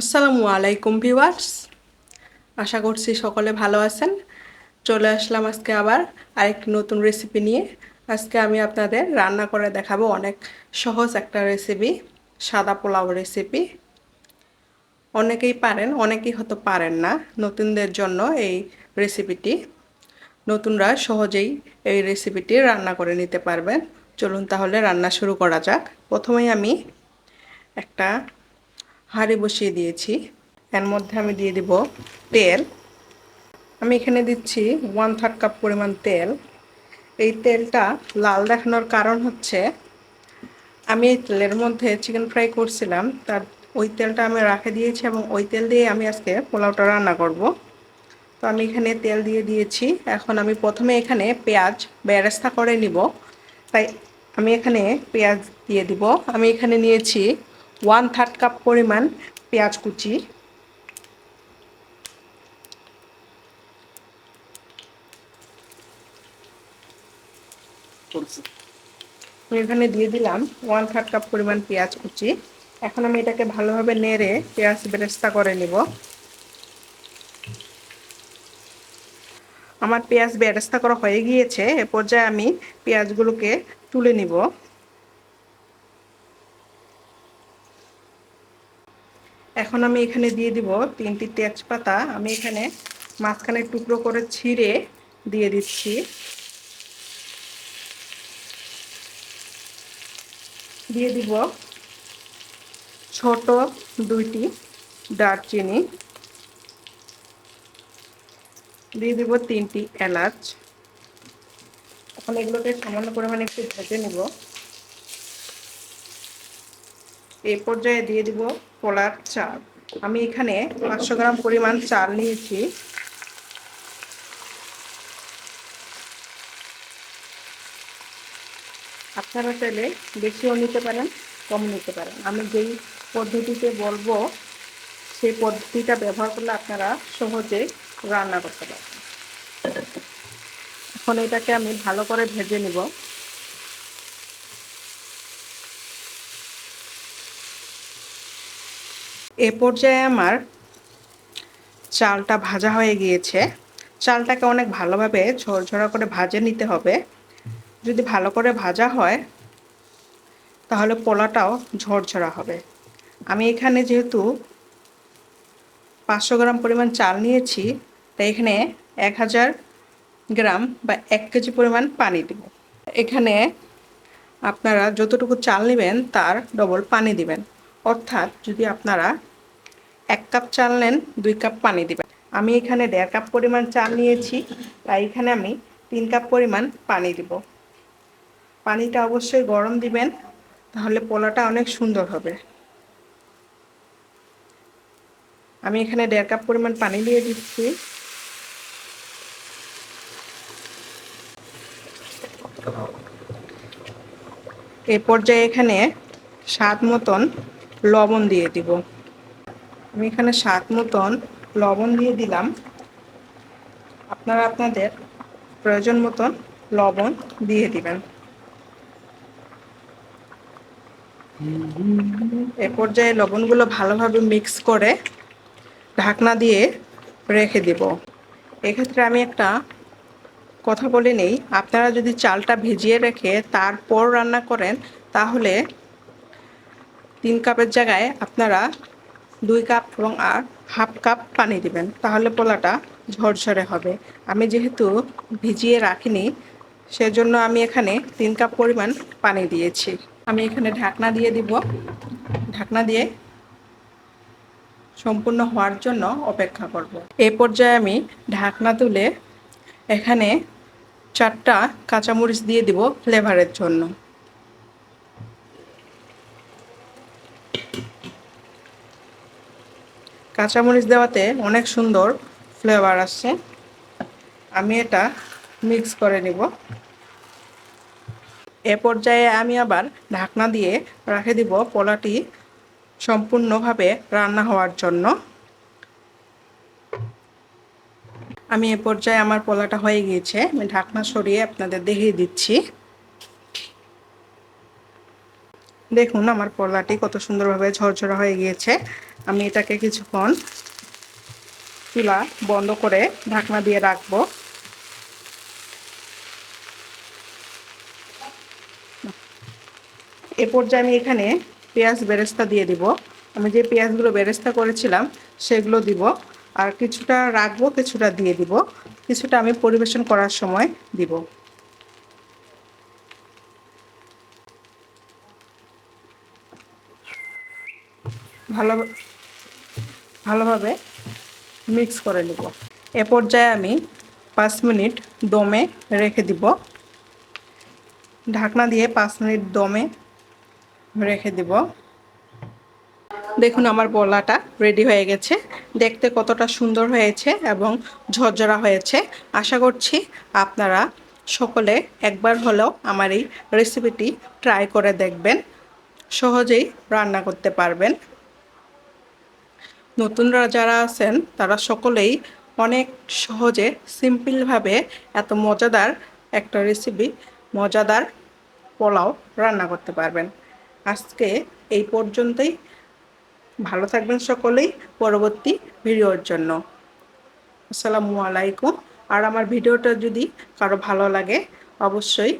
আসসালামু আলাইকুম ভিউয়ার্স। আশা করছি সকলে ভালো আছেন। চলে আসলাম আজকে আবার আরেকটি নতুন রেসিপি নিয়ে। আজকে আমি আপনাদের রান্না করে দেখাবো অনেক সহজ একটা রেসিপি সাদা পোলাও রেসিপি অনেকেই পারেন, অনেকেই হয়তো পারেন না নতুনদের জন্য এই রেসিপিটি নতুনরা সহজেই এই রেসিপিটি রান্না করে নিতে পারবেন। চলুন তাহলে রান্না শুরু করা যাক। প্রথমেই আমি একটা হাঁড়ি বসিয়ে দিয়েছি। এর মধ্যে আমি দিয়ে দিব তেল। আমি এখানে দিচ্ছি ওয়ান থার্ড কাপ পরিমাণ তেল। এই তেলটা লাল দেখানোর কারণ হচ্ছে, আমি এই তেলের মধ্যে চিকেন ফ্রাই করছিলাম, তার ওই তেলটা আমি রাখে দিয়েছি এবং ওই তেল দিয়ে আমি আজকে পোলাওটা রান্না করব। তো আমি এখানে তেল দিয়ে দিয়েছি। এখন আমি প্রথমে এখানে পেঁয়াজ বেরেস্তা করে নিব। তাই আমি এখানে পেঁয়াজ দিয়ে দিব। আমি এখানে নিয়েছি ওয়ান থার্ড কাপ পরিমাণ পেঁয়াজ কুচি। এখানে দিয়ে দিলাম ওয়ান থার্ড কাপ পরিমাণ পেঁয়াজ কুচি। এখন আমি এটাকে ভালোভাবে নেড়ে পেঁয়াজ বেরেস্তা করে নিব। আমার পেঁয়াজ বেরেস্তা করা হয়ে গিয়েছে এ পর্যায়ে আমি পেঁয়াজগুলোকে তুলে নিব। এখন আমি এখানে দিয়ে দিব তিনটি তেজপাতা। আমি এখানে মাঝখানে টুকরো করে ছিঁড়ে দিয়ে দিচ্ছি। দিয়ে দিব ছোট দুইটি দারচিনি। দিয়ে দিব তিনটি এলাচ। এখন এগুলোকে সামান্য পরিমাণে একটু ভেজে নেব। এই পর্যায়ে দিয়ে দিব পোলার চাল। আমি এখানে পাঁচশো গ্রাম পরিমাণ চাল নিয়েছি। আপনারা চাইলে বেশিও নিতে পারেন, কম নিতে পারেন। আমি যেই পদ্ধতিতে বলব, সেই পদ্ধতিটা ব্যবহার করলে আপনারা সহজে রান্না করতে পারবেন। এখন এটাকে আমি ভালো করে ভেজে নিব। এ পর্যায়ে আমার চালটা ভাজা হয়ে গিয়েছে। চালটাকে অনেক ভালোভাবে ঝরঝরা করে ভাজে নিতে হবে। যদি ভালো করে ভাজা হয়, তাহলে পোলাটাও ঝরঝরা হবে। আমি এখানে যেহেতু পাঁচশো গ্রাম পরিমাণ চাল নিয়েছি, তাই এখানে এক হাজার গ্রাম বা এক কেজি পরিমাণ পানি দেব। এখানে আপনারা যতটুকু চাল নেবেন, তার ডবল পানি দিবেন। অর্থাৎ যদি আপনারা এক কাপ চাল নেন, দুই কাপ পানি দিবেন। আমি এখানে দেড় কাপ পরিমাণ চাল নিয়েছি, তাই এখানে আমি তিন কাপ পরিমাণ পানি দিব। পানিটা অবশ্যই গরম দিবেন, তাহলে পোলাটা অনেক সুন্দর হবে। আমি এখানে দেড় কাপ পরিমাণ পানি দিয়ে দিচ্ছি। এ পর্যায়ে এখানে স্বাদ মতন লবণ দিয়ে দিব। আমি এখানে স্বাদ মতন লবণ দিয়ে দিলাম। আপনারা আপনাদের প্রয়োজন মতন লবণ দিয়ে দিবেন। এ পর্যায়ে লবণগুলো ভালোভাবে মিক্স করে ঢাকনা দিয়ে রেখে দিব। এক্ষেত্রে আমি একটা কথা বলে নেই। আপনারা যদি চালটা ভিজিয়ে রেখে তারপর রান্না করেন, তাহলে তিন কাপের জায়গায় আপনারা দুই কাপ এবং আর হাফ কাপ পানি দিবেন। তাহলে পোলাটা ঝরঝরে হবে। আমি যেহেতু ভিজিয়ে রাখিনি, সেজন্য আমি এখানে তিন কাপ পরিমাণ পানি দিয়েছি। আমি এখানে ঢাকনা দিয়ে দিব। ঢাকনা দিয়ে সম্পূর্ণ হওয়ার জন্য অপেক্ষা করব। এ পর্যায়ে আমি ঢাকনা তুলে এখানে চারটা কাঁচামরিচ দিয়ে দিব ফ্লেভারের জন্য। কাঁচামরিচ দেওয়াতে অনেক সুন্দর ফ্লেভার আসছে। আমি এটা মিক্স করে নিব। এ পর্যায়ে আমি আবার ঢাকনা দিয়ে রেখে দিব পোলাটি সম্পূর্ণভাবে রান্না হওয়ার জন্য। আমি এ পর্যায়ে আমার পোলাটা হয়ে গিয়েছে। আমি ঢাকনা সরিয়ে আপনাদের দেখিয়ে দিচ্ছি। দেখুন আমার পলাটি কত সুন্দরভাবে ঝরঝরা হয়ে গিয়েছে। আমি এটাকে কিছুক্ষণ চুলা বন্ধ করে ঢাকনা দিয়ে রাখব। এ পর্যায়ে আমি এখানে পেঁয়াজ বেরেস্তা দিয়ে দিব। আমি যে পেঁয়াজগুলো বেরেস্তা করেছিলাম, সেগুলো দিব আর কিছুটা রাখব, কিছুটা দিয়ে দিব। কিছুটা আমি পরিবেশন করার সময় দিব। ভালো, ভালোভাবে মিক্স করে নেব। এ পর্যায়ে আমি পাঁচ মিনিট দমে রেখে দিব। ঢাকনা দিয়ে পাঁচ মিনিট দমে রেখে দিব। দেখুন আমার বলাটা রেডি হয়ে গেছে। দেখতে কতটা সুন্দর হয়েছে এবং ঝরঝরা হয়েছে। আশা করছি আপনারা সকলে একবার হলেও আমার এই রেসিপিটি ট্রাই করে দেখবেন। সহজেই রান্না করতে পারবেন। নতুনরা যারা আছেন, তারা সকলেই অনেক সহজে, সিম্পলভাবে এত মজাদার একটা রেসিপি মজাদার পোলাও রান্না করতে পারবেন। আজকে এই পর্যন্তই। ভালো থাকবেন সকলেই পরবর্তী ভিডিওর জন্য। আসসালামু আলাইকুম। আর আমার ভিডিওটা যদি কারও ভালো লাগে, অবশ্যই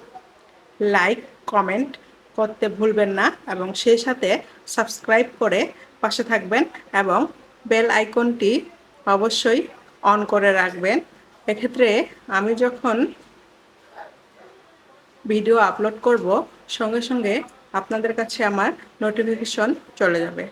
লাইক, কমেন্ট করতে ভুলবেন না এবং সেই সাথে সাবস্ক্রাইব করে পাশে থাকবেন এবং বেল আইকনটি অবশ্যই অন করে রাখবেন। এক্ষেত্রে আমি যখন ভিডিও আপলোড করব, সঙ্গে সঙ্গে আপনাদের কাছে আমার নোটিফিকেশন চলে যাবে।